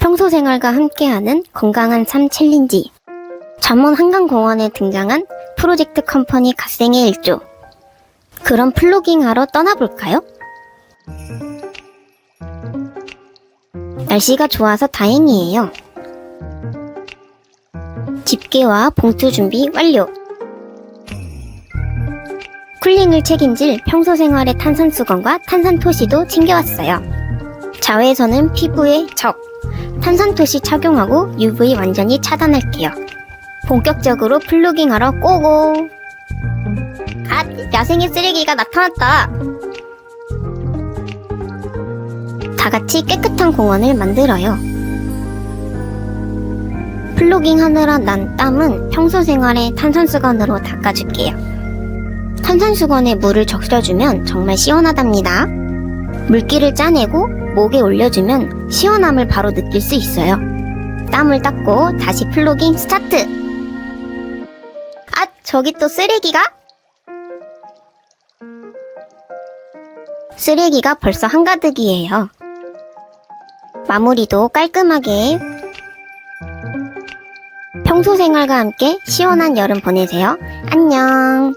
평소 생활과 함께하는 건강한 삶 챌린지. 전문 한강공원에 등장한 프로젝트 컴퍼니 갓생의 일조. 그럼 플로깅 하러 떠나볼까요? 날씨가 좋아서 다행이에요. 집게와 봉투 준비 완료. 쿨링을 책임질 평소 생활의 탄산수건과 탄산토시도 챙겨왔어요. 자외선은 피부에 적. 탄산토시 착용하고 UV 완전히 차단할게요. 본격적으로 플로깅하러 고고! 아, 야생의 쓰레기가 나타났다! 다 같이 깨끗한 공원을 만들어요. 플로깅 하느라 난 땀은 평소 생활에 탄산수건으로 닦아줄게요. 탄산수건에 물을 적셔주면 정말 시원하답니다. 물기를 짜내고 목에 올려주면 시원함을 바로 느낄 수 있어요. 땀을 닦고 다시 플로깅 스타트! 아, 저기 또 쓰레기가? 쓰레기가 벌써 한가득이에요. 마무리도 깔끔하게. 평소 생활과 함께 시원한 여름 보내세요. 안녕.